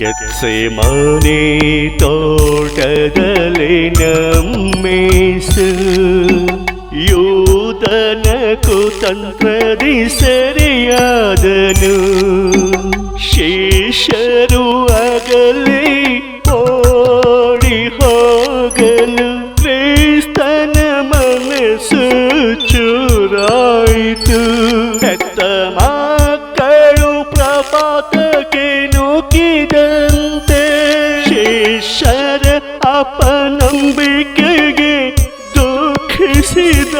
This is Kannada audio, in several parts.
ಕೆತ್ಸೆ ಮನೆ ತೋಟದಲ್ಲಿ ನಮ್ಮೇಸು. ಯೂದನ ತಂತ್ರದಿ ಸರಿಯಾದನು. ಶೇಷರು ಆಗಲಿ ಓಡಿ ಹೋಗಲು. ನುಗ್ಗಿದಂತೆ ಶಿಷ್ಯರ ಅಪನಂಬಿಕೆಗೆ ದುಃಖಿಸಿದ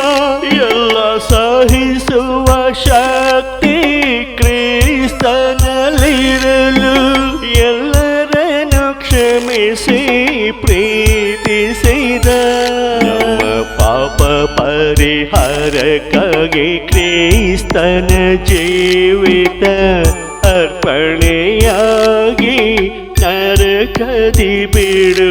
ಎಲ್ಲ ಸಹಿಸುವ ಶಕ್ತಿ ಕ್ರಿಸ್ತನಲ್ಲಿರಲು ಎಲ್ಲರನ್ನು ಕ್ಷಮಿಸಿ ಪ್ರೀತಿಸಿದ. ಪಾಪ ಪರಿಹಾರಕ್ಕಾಗಿ ಕ್ರಿಸ್ತನ ಜೀವಿತ ಅರ್ಪಣೆಯಾಗಿ ನರಕದಿ ಬಿಡುಗಡೆಯಾಯಿತು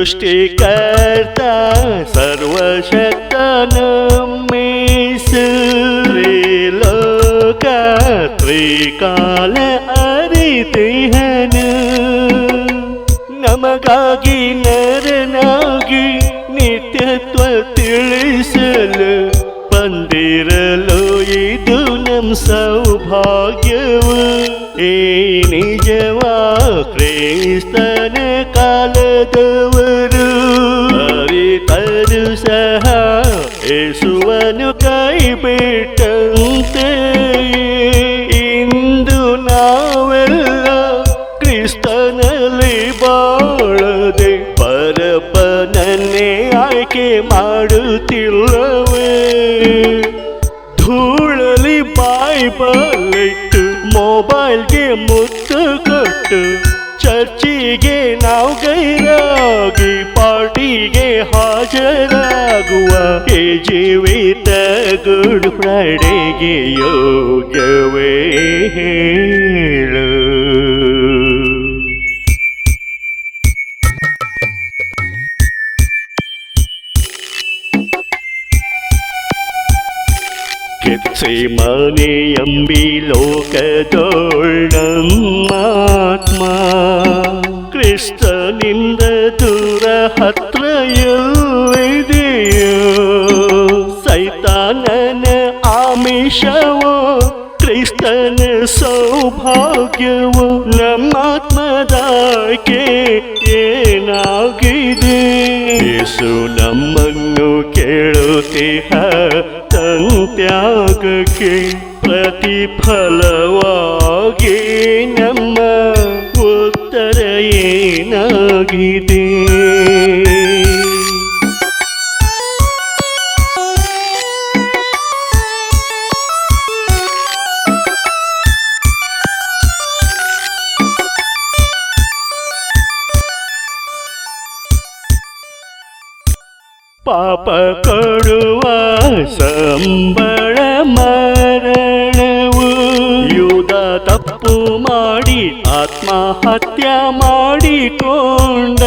ಸೃಷ್ಟಿಕರ್ತ ಸರ್ವಶಕ್ತನ ಲೋಕ ತ್ರಿಕಾಲ ಅರಿತಿಹನು ನಮಗಾಗಿ ನರನಾಗಿ ನಿತ್ಯತ್ವ ತಿಳಿಸಲು ಬಂದಿರಲು ಇದು ನಮ್ಮ ಸೌಭಾಗ್ಯವು ಈ ನಿಜವಾ ಕ್ರಿಸ್ತನ ಕಾಲದವರು ಅರಿತರು ಸಹ ಯೇಸುವನು ಕೈ ಬಿಟ್ಟಂತೆ ಪರಪನನ್ನೇ ಆಯ್ಕೆ ಮಾಡುತ್ತಿಲ್ಲವೇ ಧೂಳಲಿ ಬೈಬಲಿಟ್ಟು ಮೊಬೈಲ್ಗೆ ಮುತ್ತು ಕೊಟ್ಟು ಚರ್ಚಿಗೆ ನಾವು ಗೈರಾಗಿ ಪಾರ್ಟಿಗೆ ಹಾಜರಾಗುವ ಈ ಜೀವಿತ ಗುಡ್ ಫ್ರೈಡೆಗೆ ಯೋಗ್ಯವೇ ಕೆತ್ಸೆ ಮನೆಯಂಬಿ ಲೋಕದೋಳಮ್ಮಾತ್ಮ ಕ್ರಿಸ್ತನಿಂದ ದೂರ ಹತ್ರ ಎಲ್ಲಿದೆಯೋ ಸೈತಾನನ ಆಮಿಷವೋ ಕ್ರಿಸ್ತನ ಸೌಭಾಗ್ಯವು ನಮ್ಮಾತ್ಮದಾಕೆ ಏನಾಗಿದೆ ಯೇಸು ನಮ್ಮನ್ನು ಕೇಳುತ್ತಿಹ ತಂತ್ಯಾಗಕ್ಕೆ ಪ್ರತಿಫಲವಾಗಿ ನಮ್ಮ ಉತ್ತರ ಪಾಪ ಕೊಡುವ ಸಂಬಳ ಮರಣವು. ಯುಗ ತಪ್ಪು ಮಾಡಿ, ಆತ್ಮಹತ್ಯ ಮಾಡಿಕೊಂಡ.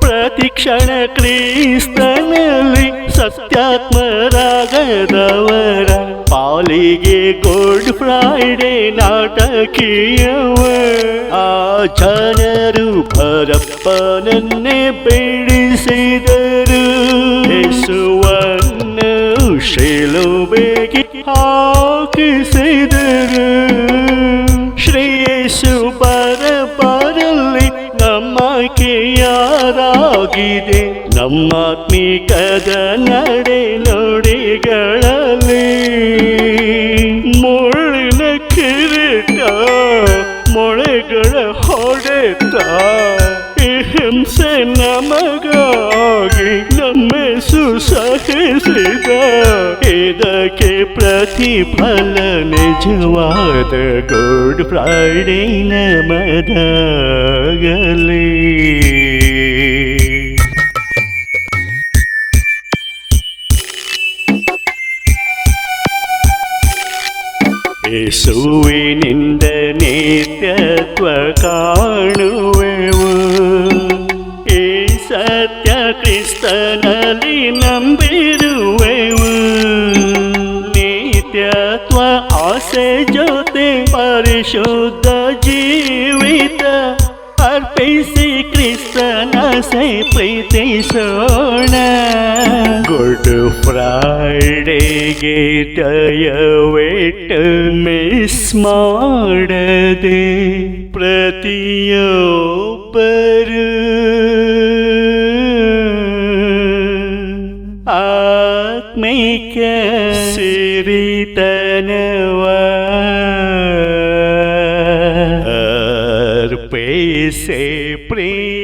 ಪ್ರತಿಕ್ಷಣ ಕ್ರಿಸ್ತನಲ್ಲಿ ಸತ್ಯಾತ್ಮರಾಗದವರ ಪಾಲಿಗೆ ಗುಡ್ ಫ್ರೈಡೆ ನಾಟಕೀಯವ. ಆ ಜನರು ಭರಪ್ಪನನ್ನೇ ಬಿಡಿಸಿದರು ಯೇಸುವನ್ನು ಶಿಲುಬೆಗೆ ಹಾಕಿಸಿದರು ಶ್ರೀ ಯೇಸು ಬರ ಬರಲಿ ನಮ್ಮ ಯಾರಾಗಿದೆ ನಮ್ಮಾತ್ಮಿಕದ ನಡೆ ನುಡಿಗಳಲ್ಲಿ ಮುಳ್ಳಿನ ಕಿರೀಟ ಮೊಳೆಗಳ ಹೊಡೆತ ಈ ಹಿಂಸೆ ನಮಗಾಗಿ ನಮ್ಮೆಸು ಸಹಿಸಿದ ಇದಕ್ಕೆ ಪ್ರತಿಫಲ ನಿಜವಾದ ಗುಡ್ ಫ್ರೈಡೆ ನಮದಾಗಲಿ ಯೇಸುವಿನಿಂದ ನಿತ್ಯತ್ವ ಕಾಣುವೆವು ಈ ಸತ್ಯ ಕ್ರಿಸ್ತನಲ್ಲಿ ನಂಬಿರುವೆವು ನಿತ್ಯತ್ವ ಆಸೆ ಜೊತೆ ಪರಿಶುದ್ಧ ಜೀವಿತ ಅರ್ಪಿಸಿ ಕ್ರಿಸ್ತನ ಸೈ ಪ್ರೀತಿಸೋಣ ಗುಡ್ ಫ್ರೈಡೆಗೆ ದಯವಿಟ್ಟು ಮಿಸ್ ಮಾಡದೆ ಪ್ರತಿಯೊಬ್ಬರು sempre.